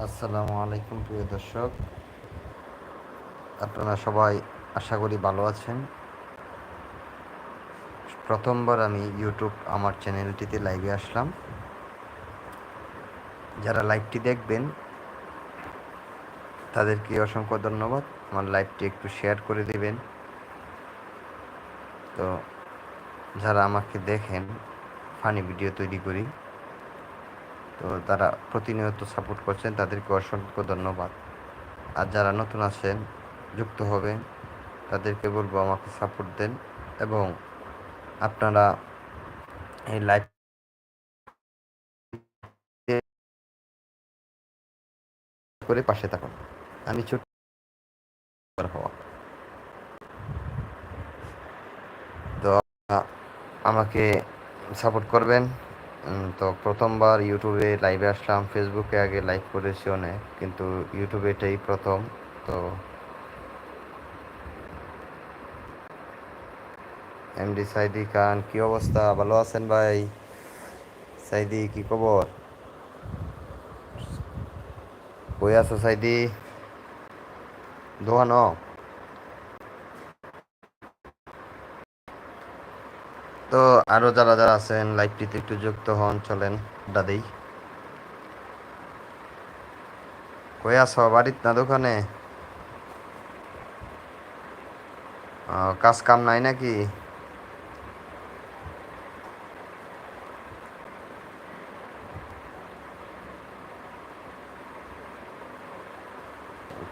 আসসালামু আলাইকুম, প্রিয় দর্শক। আপনারা সবাই আশা করি ভালো আছেন। প্রথমবার আমি ইউটিউব আমার চ্যানেলটিতে লাইভে আসলাম। যারা লাইভটি দেখবেন, তাদেরকে অসংখ্য ধন্যবাদ। আমার লাইভটি একটু শেয়ার করে দেবেন। তো যারা আমাকে দেখেন ফানি ভিডিও তৈরি করি। তো তারা প্রতিনিয়ত সাপোর্ট করছেন। তাদেরকে অসংখ্য ধন্যবাদ। আর যারা নতুন আছেন, যুক্ত হবেন, তাদেরকে বলব আমাকে সাপোর্ট দেন এবং আপনারা এই লাইভ করে পাশে থাকুন। আমি ছোট হওয়া। তো আমাকে সাপোর্ট করবেন। তো প্রথমবার ইউটিউবে লাইভে আসলাম। ফেসবুকে আগে লাইভ করেছি অনেক, কিন্তু ইউটিউবে এটাই প্রথম, তো এমডি সাইদি খান, কি অবস্থা? ভালো আছেন ভাই? সাইদি, কি খবর? কই আছো সাইদি? দোহানো তো আরও যারা যারা আছেন লাইভটিতে একটু যুক্ত হন, চলেন, দাদি। কই আছো? বাড়িত না দোকানে? কাজ কাম নাই নাকি?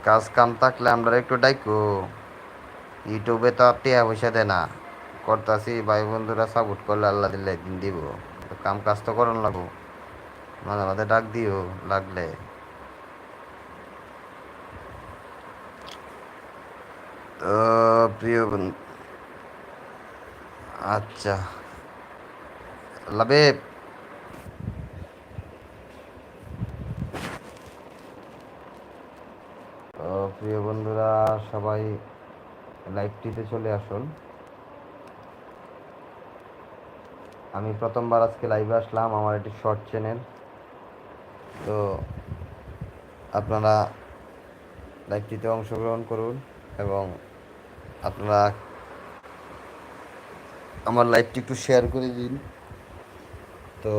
কাজ কাম থাকলে আমরা একটু ডাইকো। ইউটিউবে তো টিয়া পয়সা দেয় না। করতাছি, ভাই বন্ধুরা সাপোর্ট করলে আল্লাহ দিলে একদিন দিব। কাম কাজ তো করন লাগবো। মাঝে মাঝে ডাক দিও, লাগলে। তো প্রিয় আচ্ছা। লাবে প্রিয় বন্ধুরা, সবাই লাইভটিতে চলে আসুন। আমি প্রথমবার আজকে লাইভে আসলাম, আমার একটি শর্ট চ্যানেল তো আপনারা লাইভটিতে অংশগ্রহণ করুন এবং আপনারা আমার লাইভটি একটু শেয়ার করে দিন। তো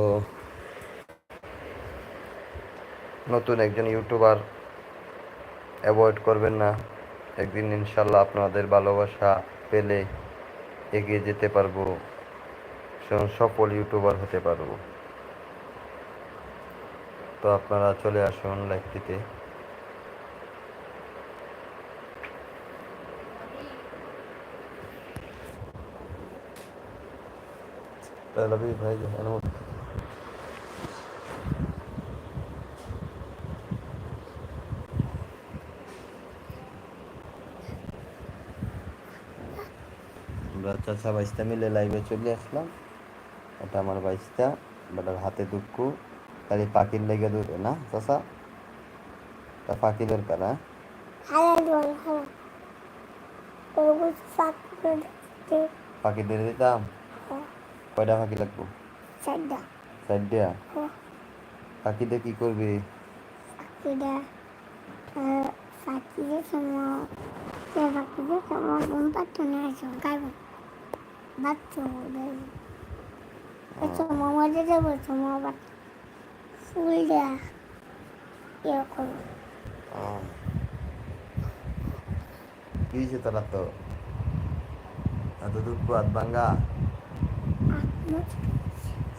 নতুন একজন ইউটিউবার অ্যাভয়েড করবেন না। একদিন ইনশাল্লাহ আপনাদের ভালোবাসা পেলে এগিয়ে যেতে পারব। একজন সফল ইউটিউবার হতে পারব। তো আপনারা চলে আসুন লাইভটিতে। ভাই আমরা চাচা মিলে লাইভে চলে আসলাম। এটা আমার বাইস্তা বেটার হাতে দুঃখ খালি পাখির লেগে দূরে না চাচা তা পাখি দরকার হ্যাঁ হালাল হালাল তরমুজ ফাঁকতে পাখি দিয়ে দিতাম কয়টা পাখি লাগবো চারটা সাইড দিয়া পাখি দিয়ে কি করবি পাখিটা পাখিদের সময় সে পাখিদের সময় ঘুম পাচ্ছে না গাইব বাচ্চা যাব আবার ফুল দেয়া এরকম তো এত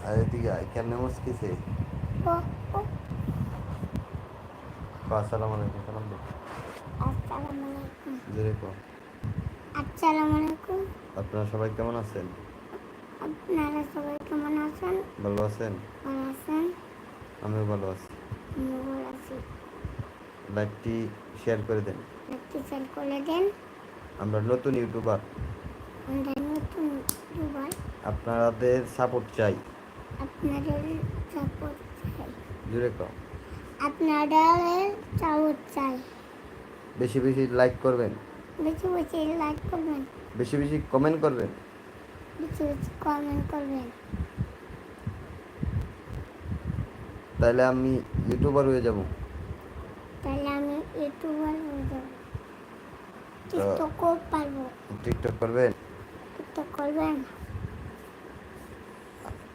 আর কেমনে মুসকিছে আসসালামু আলাইকুম সালাম দে। আসসালামু আলাইকুম। জোরে কো। আসসালামু আলাইকুম। আপনারা সবাই কেমন আছেন? আপনারা সবাই কেমন আছেন? ভালো আছেন? ভালো আছেন? আমিও ভালো আছি। আমিও ভালো আছি। লাইভটি শেয়ার করে দেন। একটু সেল করে দেন। আমরা নতুন ইউটিউবার। আমরা নতুন দুবার আপনাদের সাপোর্ট চাই। আপনাদের সাপোর্ট চাই। জুড়ে কো আপনাদের সাপোর্ট চাই। বেশি বেশি লাইক করবেন। বেশি বেশি লাইক করবেন। বেশি বেশি কমেন্ট করবেন। কমেন্ট করবেন তাহলে আমি ইউটিউবার হয়ে যাব। তাহলে আমি ইউটিউবার হয়ে যাব। টিকটকও পারব। টিকটক করবেন? টিকটক করবেন?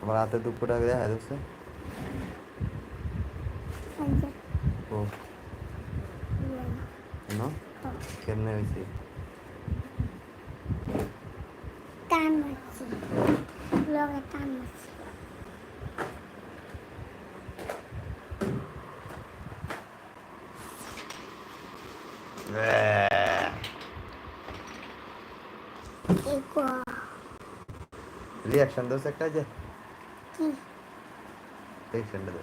আমার হাতে দুপুরটা যাচ্ছে এই যে, ও। না। কেমনে হয়েছে? টান মারছি লগে টান মারছি এই গো, রিয়াকশন দোস একটা যে কি রিয়াকশনটা দে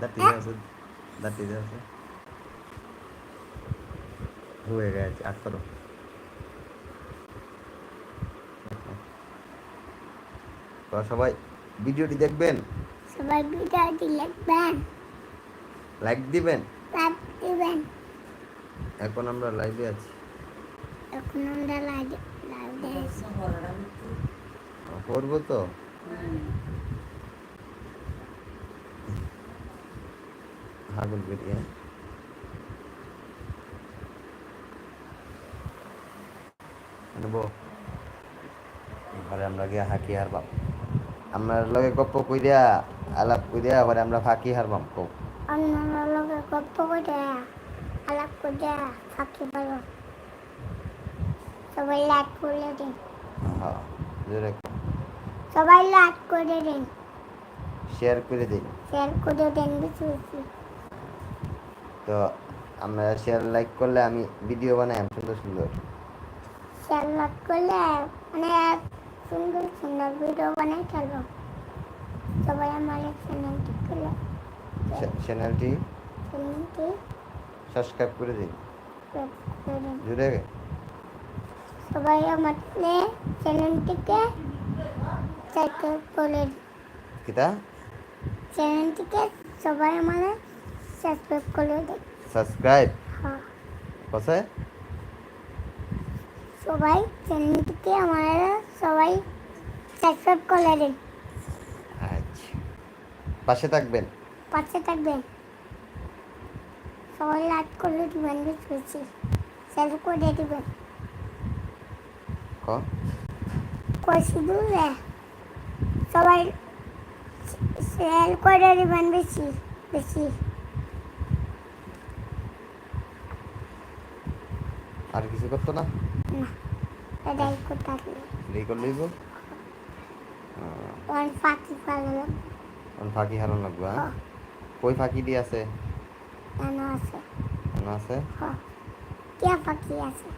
দাঁতি আছে দাঁতি আছে হয়ে গেছে আট করো। তো সবাই ভিডিওটি দেখবেন? সবাই ভিডিওটি লিখবেন লাইক দিবেন? লাইক দিবেন। এখন আমরা লাইভে আছি। এখন আমরা লাইভ লাইভে আছি। করব তো? হাগুল বেরিয়ে নেব ঘরে আমরা গিয়ে হাঁকি হারবাম। আমরা লগে গপ্প কইরা আলাপ কইরা আমরা ফাঁকি হারবাম কো লোকের গল্প করে আলাপ ভালো সবাই লাইক করে দিন। হ্যাঁ জোরে সবাই লাইক করে দিন। শেয়ার করে দিন। শেয়ার করে দিন বেশি বেশি। তো আমরা শেয়ার লাইক করলে আমি ভিডিও বানাই সুন্দর সুন্দর। লাইক করলে অনেক সুন্দর সুন্দর ভিডিও বানাই ফেলব সবাই আমার চ্যানেলটি খুলে। চ্যা- চ্যানেলটি চ্যানেলটি সাবস্ক্রাইব করে দিন জুড়ে সবাই আমার চ্যানেলটিকে সাবস্ক্রাইব করে কিতা? চ্যানেলটিকে সবাই আমাদের সাবস্ক্রাইব করে দিন সাবস্ক্রাইব হ্যাঁ কসে সবাই চ্যানেলটিকে আমাদের সবাই সাবস্ক্রাইব করে আচ্ছা। পাশে থাকবেন। পাশে থাকবেন। সবাই লাইক করলে দিবেন বেশি বেশি। শেয়ার করে দিবেন। শুধু সবাই শেয়ার করে দিবেন বেশি বেশি। আর কিছু করতো না? না কোথায় এই করে লইব ওয়ান ফাঁকি হারন লাগবে। হ্যাঁ? কই ফাঁকি দিয়ে আছে? কেন আছে। মনে আছে? কে ফাঁকি আছে?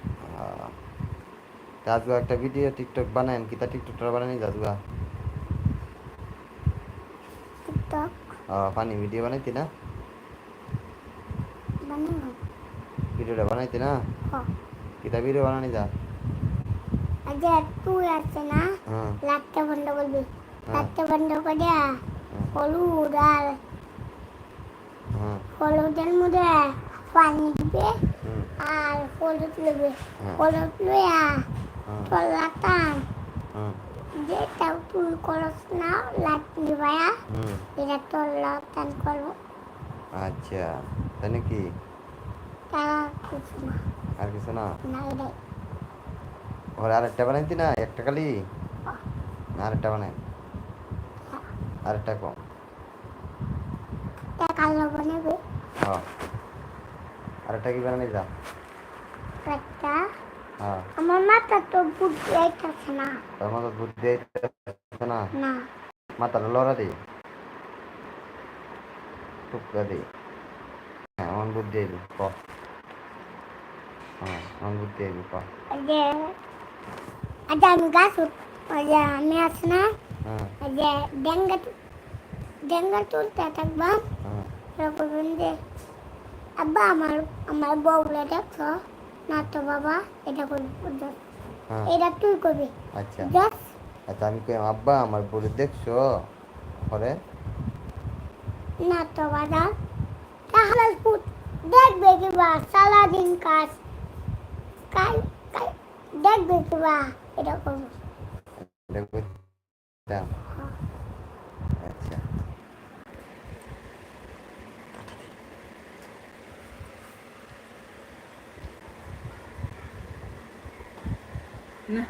একটা ভিডিও টিকটক বানায়েন কিতা টিকটকটা বানানি যাজুয়া টিকটক? ফানি ভিডিও বানাইতি না? ভিডিওটা বানাইতি না? কিতা ভিডিও বানানি যা আজ তুই আছে না হ্যাঁ লাটটা বন্ধ করবি হ্যাঁ। লাটটা বন্ধ করে হ্যাঁ হলুদ আর হ্যাঁ হলুদের মধ্যে পানি দিবে হুম, আর হলুদ নেবে হ্যাঁ। হলুদ লইয়া হ্যাঁ তলাটান হুম, যেটা তুই করস না লাটনি ভাইয়া হুম এটা তলাটান করব আচ্ছা তাই নাকি তারা কিছু না আর কিছু না? ওর আরেকটা বানাইতি না? একটা খালি? না আরেকটা বানাই। আরেকটা কম। আরেকটা কি বানানি যা আমার মাথা তো বুদ্ধি আইতাছে না। তোর মতো বুদ্ধি আইতাছে না? না। মাথাটা লড়া দি। টুকরা দি। হ্যাঁ এমন বুদ্ধি আইবি ক ওই যে আজ আমি গাছ যে আমি আছে না যে ডেঙ্গা ডেঙ্গা তুলতে থাকবাম হ্যাঁ যে আব্বা আমার আমার বউলে দেখছ না তো বাবা এটা করবি এটা তুই করবি আচ্ছা আচ্ছা আমি কই আব্বা আমার বলে দেখছ পরে না তো বাবা তাহলে দেখবে কি বা সারাদিন কাজ কাল কাল দেখবে কি বা এটা করব দেখবে দাম আচ্ছা না